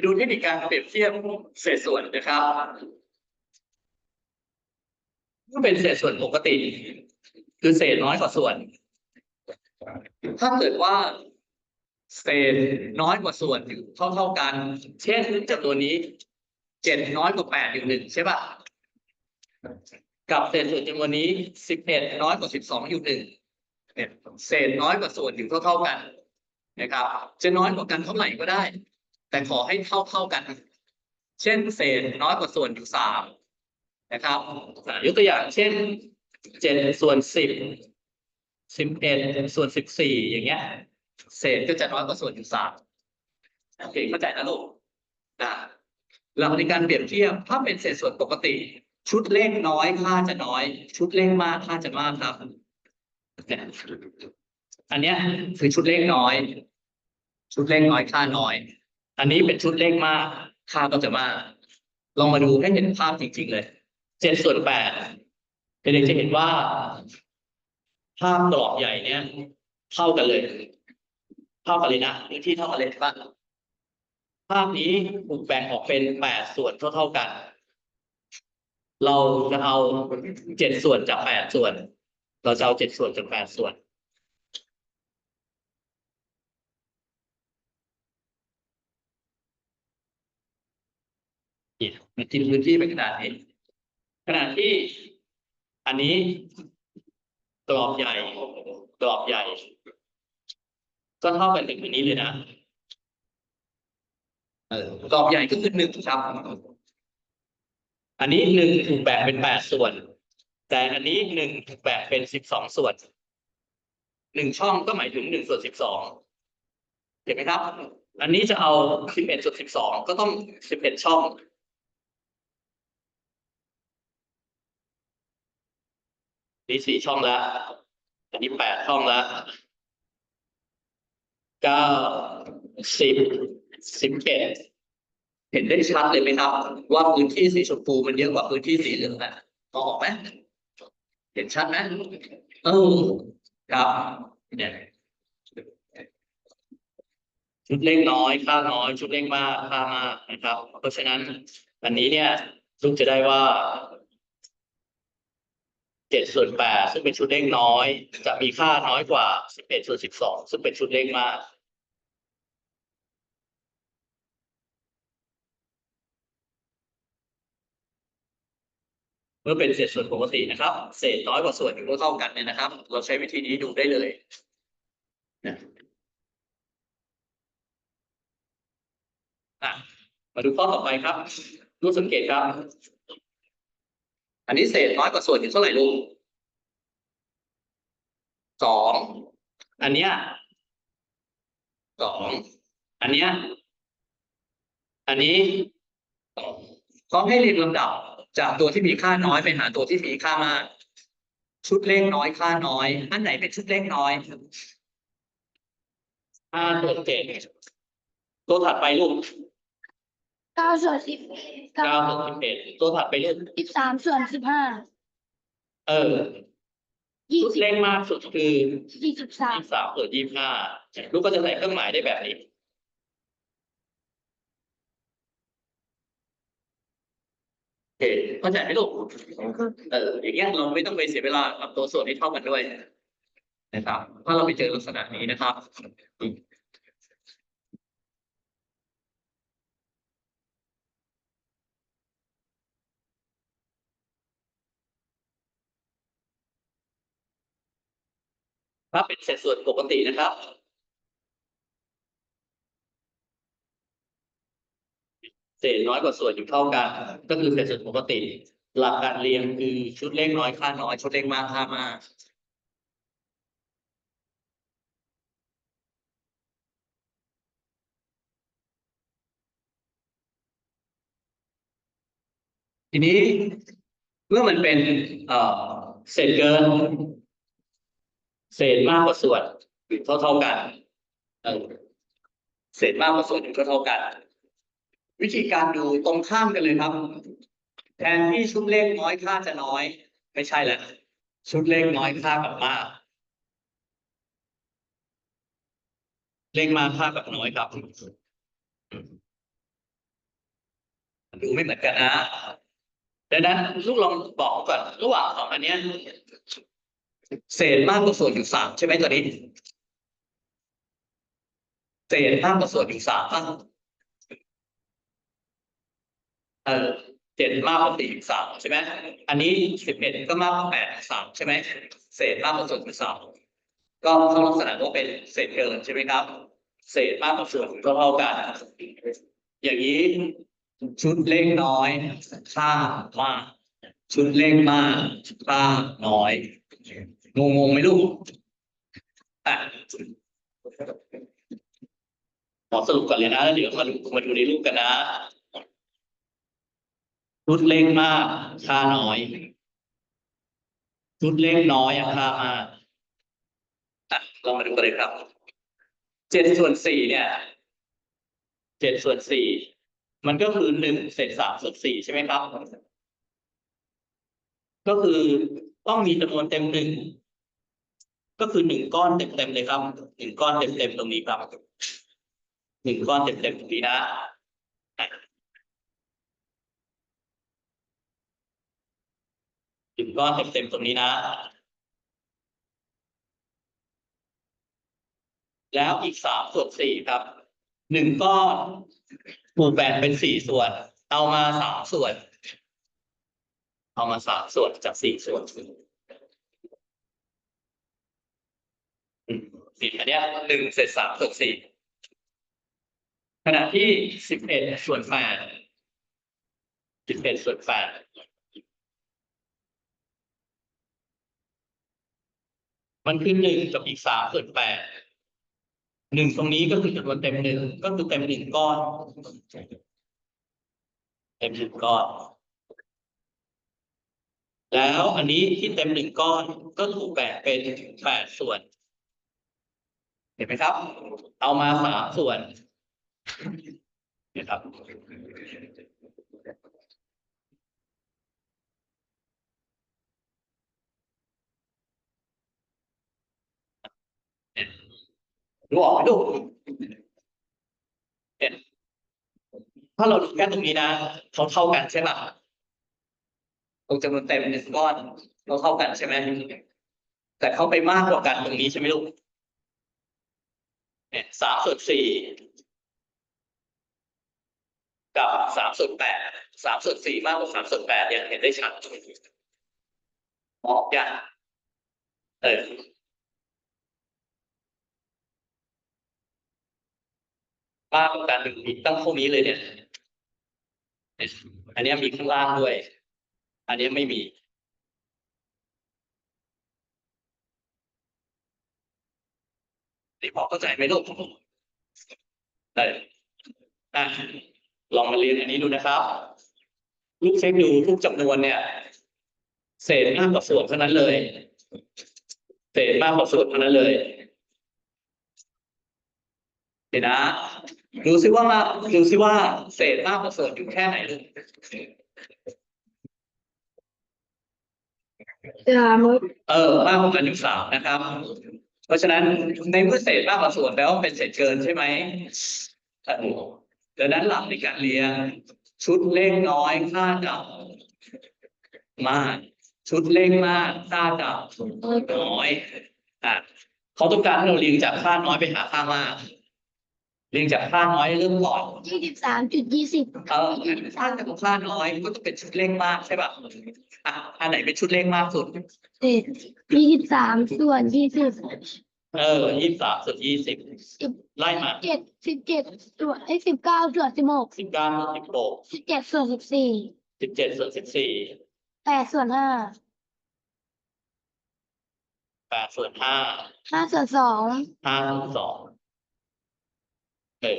มาดูเทคนิคการเปรียบเทียบเศษส่วนนะครับเมื่อเป็นเศษส่วนปกติ คือเศษน้อยกว่าส่วน ถ้าเกิดว่าเศษน้อยกว่าส่วนอยู่เท่าเท่ากัน เช่นจำนวนนี้เจ็ดน้อยกว่าแปดอยู่หนึ่งใช่ป่ะกับเศษส่วนจำนวนนี้สิบเอ็ดน้อยกว่าสิบสองอยู่หนึ่งเศษน้อยกว่าส่วนอยู่เท่าเท่ากันนะครับ จะน้อยกว่ากันเท่าไหร่ก็ได้ แต่ขอให้เท่าเท่าๆกัน เช่นเศษน้อยกว่าส่วนอยู่สามนะครับยกตัวอย่างเช่นเจ็ดส่วนสิบสิบเอ็ดส่วนสิบสี่อย่างเงี้ย เศษก็จะน้อยกว่าส่วนอยู่สามโอเคเข้าใจนะลูกนะหลักในการเปรียบเทียบถ้าเป็นเศษส่วนปกติ ชุดเลขน้อยค่าจะน้อย ชุดเลขมากค่าจะมากครับอันเนี้ยคือชุดเลขน้อย ชุดเลขน้อยค่าน้อย อันนี้เป็นชุดเลขมากค่าก็จะมาก ลองมาดูให้เห็นภาพจริงๆเลยเจ็ดส่วนแปดเด็กๆจะเห็นว่าภาพกรอบใหญ่เนี้ยเท่ากันเลย เท่ากันเลยนะพื้นที่เท่ากันเลยบ้างภาพนี้ถูกแบ่งออกเป็นแปดส่วนเท่าๆกัน เราจะเอาเจ็ดส่วนจากแปดส่วน เราจะเอาเจ็ดส่วนจากแปดส่วน นี่มันกินพื้นที่เป็นขนาดนี้ขนาดที่อันนี้กรอบใหญ่กรอบใหญ่ ก็เท่ากันถึงอันนี้เลยนะเอกรอบใหญ่ก็คือหนึ่งครับอันนี้หนึ่งถูกแบ่งเป็นแปดส่วน แต่อันนี้หนึ่งถูกแบ่งเป็นสิบสองส่วนหนึ่งช่องก็หมายถึงหนึ่งส่วนสิบสองเห็นไหมครับ อันนี้จะเอาสิบเอ็ดส่วนสิบสองก็ต้องสิบเอ็ดช่อง นี่สี่ช่องแล้วอันนี้แปดช่องแล้วเก้าสิบสิบเอ็ดเห็นได้ชัดเลยไหมครับ ว่าพื้นที่สีชมพูมันเยอะกว่าพื้นที่สีเหลืองนะมองออกไหมเห็นชัดไหมเออครับเนี่ยชุดเล็กน้อยค่าน้อย ชุดเล็กมากค่ามากนะครับ เพราะฉะนั้นอันนี้เนี่ยลูกจะได้ว่า เจ็ดส่วนแปดซึ่งเป็นชุดเลขน้อย จะมีค่าน้อยกว่าสิบเอ็ดส่วนสิบสองซึ่งเป็นชุดเลขมากเมื่อเป็นเศษส่วนปกตินะครับ เศษน้อยกว่าส่วนอยู่เท่ากันเนี่ยนะครับ เราใช้วิธีนี้ดูได้เลยนะมาดูข้อต่อไปครับ รูปสังเกตครับ อันนี้เศษน้อยกว่าส่วนอยู่เท่าไหร่ลูกสอง อันเนี้ยสอง อันเนี้ย อันนี้สองก็ให้เรียงลำดับ จากตัวที่มีค่าน้อยไปหาตัวที่มีค่ามาก ชุดเลขน้อยค่าน้อย อันไหนเป็นชุดเลขน้อยห้าส่วเจ็ดตัวถัดไปลูก เก้าส่วนสิบเก้าส่วนสิบเอ็ดตัวถัดไปลูกสิบสามส่วนสิบห้าเออยี่ชุดสิบเลขมากสุดคือยี่สิบสามยี่สิบสามส่วนยี่สิบห้าลูกก็จะใส่เครื่องหมายได้แบบนี้ โอเคเข้าใจไหมลูก เอออย่างเงี้ยเราไม่ต้องไปเสียเวลากับตัวส่วนที่เท่ากันด้วยนะครับ ถ้าเราไปเจอลักษณะนี้นะครับ ถ้าเป็นเศษส่วนปกตินะครับเศษน้อยกว่าส่วนอยู่เท่ากัน ก็คือเศษส่วนปกติ หลักการเรียงคือชุดเลขน้อยค่าน้อย ชุดเลขมากค่ามากทีนี้เมื่อมันเป็นเศษเกิน เศษมากกว่าส่วนอยู่เท่าเท่ากันเศษมากกว่าส่วนอยู่เท่าเท่ากัน วิธีการดูตรงข้ามกันเลยครับ แทนที่ชุดเลขน้อยค่าจะน้อย ไม่ใช่แหละชุดเลขน้อยค่ากับมาก เลขมากค่ากับน้อยครับดูไม่เหมือนกันนะดังนั้นลูกลองบอกก่อนระหว่างสองอันนี้ เศษมากกว่าส่วนอยู่สามใช่ไหมตัวนี้ เศษมากกว่าส่วนอยู่สามป่ะเออเจ็ดมากกว่าสี่อยู่สามใช่ไหมอันนี้สิบเอ็ดก็มากกว่าแปดสามใช่ไหมเศษมากกว่าส่วนอยู่สามก็เข้าลักษณะว่าเป็นเศษเกินใช่ไหมครับ เศษมากกว่าส่วนก็เท่ากัน อย่างนี้ชุดเลขน้อยค่ามากชุดเลขมากค่าน้อย งงงไหมลูกอะขอสรุปก่อนเลยนะแล้วเดี๋ยวมาดูมาดูในรูปกันนะชุดเลขมากค่าน้อยชุดเลขน้อยอะค่ามากอะลองมาดูกันเลยครับเจ็ดส่วนสี่เนี่ยเจ็ดส่วนสี่มันก็คือหนึ่งเศษสามส่วนสี่ใช่ไหมครับ ก็คือต้องมีจำนวนเต็มหนึ่ง ก็คือหนึ่งก้อนเต็มๆเลยครับหนึ่งก้อนเต็มๆตรงนี้ครับหนึ่งก้อนเต็มๆตรงนี้นะหนึ่งก้อนเต็มๆตรงนี้นะ แล้วอีกสามส่วนสี่ครับหนึ่งก้อนถูกแบ่งเป็นสี่ส่วน เอามาสามส่วน เอามาสามส่วนจากสี่ส่วน สี่อันเนี้ยหนึ่งเศษสามส่วนสี่ขณะที่สิบเอ็ดส่วนแปดสิบเอ็ดส่วนแปดมันคือหนึ่งกับอีกสามส่วนแปดหนึ่งตรงนี้ก็คือจำนวนเต็มหนึ่งก็คือเต็มหนึ่งก้อน เต็มหนึ่งก้อน แล้วอันนี้ที่เต็มหนึ่งก้อนก็ถูกแบ่งเป็นแปดส่วน เห็นไหมครับ เอามาสามส่วนเนี่ยครับ ดูออกไหมดูเถ้าเราดูแค่ตรงนี้นะเขาเท่ากันใช่ปะตรงจำนวนเต็มหนึ่งก้อน เราเท่ากันใช่ไหมแต่เขาไปมากกว่ากันตรงนี้ใช่ไหมลูก เนี่ยสามส่วนสี่กับสามส่วนแปดสามส่วนสี่มากกว่าสามส่วนแปดเนี่ยเห็นได้ชัดมองยังเออมากกว่ากันหนึ่งอีกตั้งเท่านี้เลยเนี่ยเนี่ย อันนี้มีข้างล่างด้วย อันนี้ไม่มี นี่พอเข้าใจไหมลูกเอออะลองมาเรียนอันนี้ดูนะครับ ลูกเช็คดูทุกจำนวนเนี่ย เศษมากกว่าส่วนเท่านั้นเลย เศษมากกว่าส่วนเท่านั้นเลยเดี๋ยวนะดูซิว่ามาดูซิว่าเศษมากกว่าส่วนอยู่แค่ไหนลูกสามเออมากกว่ากันอยู่สามนะครับ เพราะฉะนั้นในเมื่อเศษมากกว่าส่วนแล้วเป็นเศษเกินใช่ไหมดังนั้นหลักในการเรียนชุดเลขน้อยค่ากับมาก ชุดเลขมากค่ากับน้อยอะเขาต้องการให้เราเรียงจากค่าน้อยไปหาค่ามาก เรียงจากค่าน้อยเริ่มก่อนยี่สิบสามจุดยี่สิบเออค่ากับค่าน้อยก็ต้องเป็นชุดเลขมากใช่ป่ะอะอันไหนเป็นชุดเลขมากสุดเศษยี่สิบสามส่วนยี่สิบเออยี่สามส่วนยี่สิบสิบไล่มาเจ็ดสิบเจ็ดส่วนไอ้สิบเก้าส่วนสิบหกสิบเก้าสิบหกสิบเจ็ดส่วนสิบสี่สิบเจ็ดส่วนสิบสี่แปดส่วนห้าแปดส่วนห้าห้าส่วนสองห้าส่วนสอง เอ